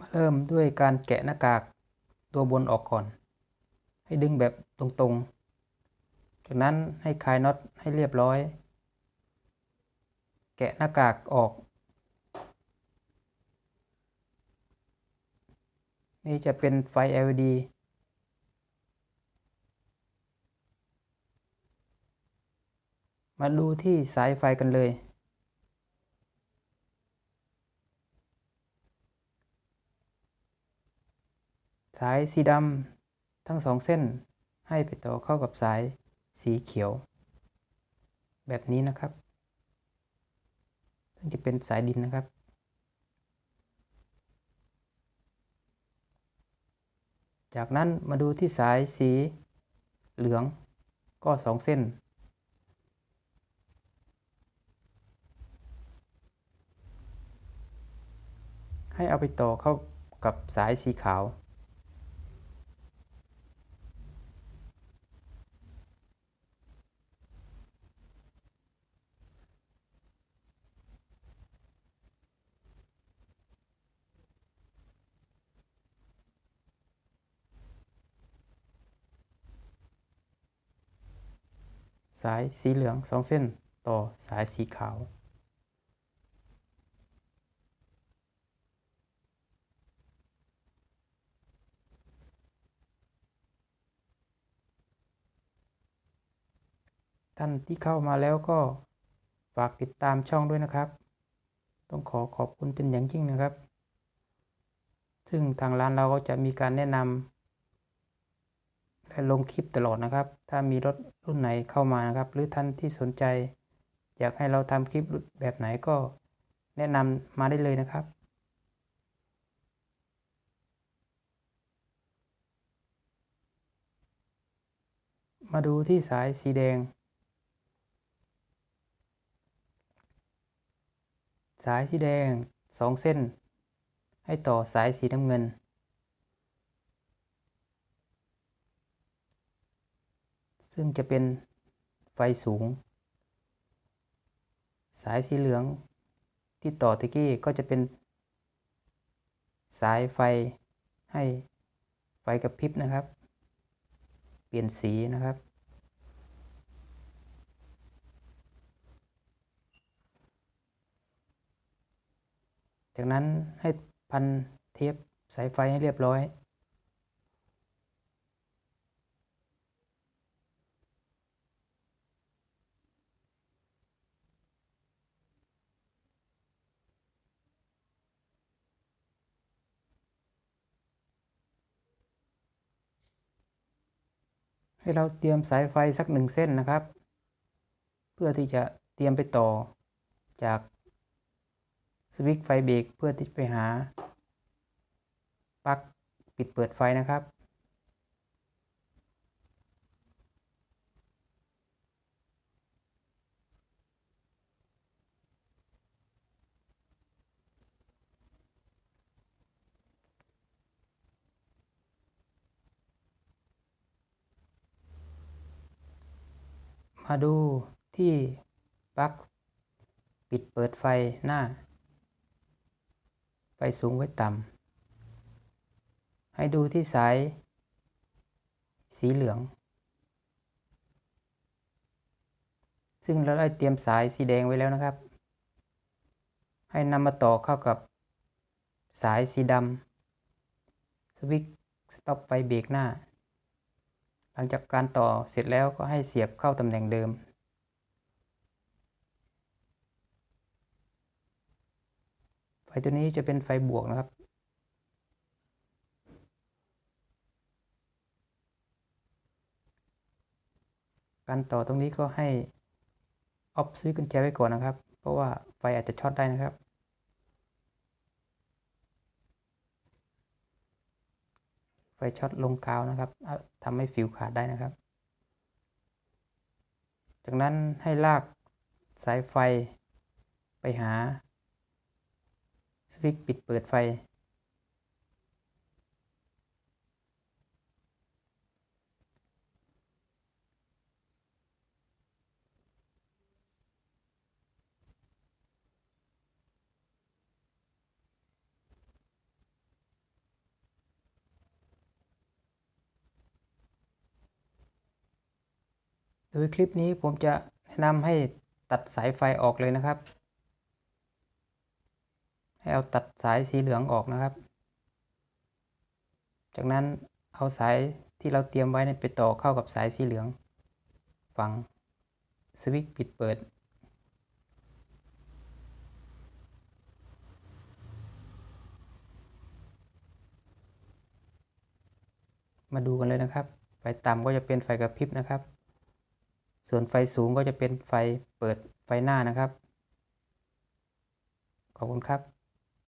มาเริ่มด้วยการแกะหน้ากากตัวบนออกก่อน ให้ดึงแบบตรงๆ จากนั้นให้คลายน็อตให้เรียบร้อย แกะหน้ากากออก นี่จะเป็นไฟ LED มาดูที่สายไฟกันเลย สายสีดำทั้งสองเส้นให้ไปต่อเข้ากับสายสีเขียว แบบนี้นะครับซึ่งจะเป็นสายดินนะครับ จากนั้นมาดูที่สายสีเหลืองก็สองเส้น ให้เอาไปต่อเข้ากับสายสีขาว สายสีเหลืองสองเส้นต่อสายสีขาว ท่านที่เข้ามาแล้วก็ฝากติดตามช่องด้วยนะครับ ต้องขอขอบคุณเป็นอย่างยิ่งนะครับ ซึ่งทางร้านเราก็จะมีการแนะนำ และลงคลิปตลอดนะครับ ถ้ามีรถรุ่นไหนเข้ามานะครับ หรือท่านที่สนใจ อยากให้เราทำคลิปแบบไหนก็แนะนำมาได้เลยนะครับมาดูที่สายสีแดง สายสีแดงสองเส้น ให้ต่อสายสีน้ำเงิน ซึ่งจะเป็นไฟสูง สายสีเหลืองที่ต่อตะกี้ก็จะเป็น สายไฟให้ไฟกระพริบนะครับ เปลี่ยนสีนะครับ จากนั้นให้พันเทปสายไฟให้เรียบร้อย ให้เราเตรียมสายไฟสักหนึ่งเส้นนะครับ เพื่อที่จะเตรียมไปต่อจากสวิตช์ไฟเบรกเพื่อที่จะไปหาปลั๊กปิดเปิดไฟนะครับ มาดูที่ปลั๊กปิดเปิดไฟหน้า ไฟสูงไว้ต่ำ ให้ดูที่สาย สีเหลือง ซึ่งเราได้เตรียมสายสีแดงไว้แล้วนะครับ ให้นำมาต่อเข้ากับสายสีดำสวิตช์สต็อปไฟเบรกหน้า หลังจากการต่อเสร็จแล้วก็ให้เสียบเข้าตำแหน่งเดิม ไฟตัวนี้จะเป็นไฟบวกนะครับ การต่อตรงนี้ก็ให้ออฟสวิตช์กุญแจไว้ก่อนนะครับ เพราะว่าไฟอาจจะช็อตได้นะครับ ไฟช็อตลงกาวนะครับทำให้ฟิวขาดได้นะครับ จากนั้นให้ลากสายไฟไปหาสวิตช์ปิดเปิดไฟ โดยคลิปนี้ผมจะแนะนำให้ตัดสายไฟออกเลยนะครับ ให้เอาตัดสายสีเหลืองออกนะครับ จากนั้นเอาสายที่เราเตรียมไว้ไปต่อเข้ากับสายสีเหลือง ฝั่งสวิตช์ปิดเปิด มาดูกันเลยนะครับ ไฟต่ำก็จะเป็นไฟกระพริบนะครับ ส่วนไฟสูงก็จะเป็นไฟเปิดไฟหน้านะครับ ขอบคุณครับ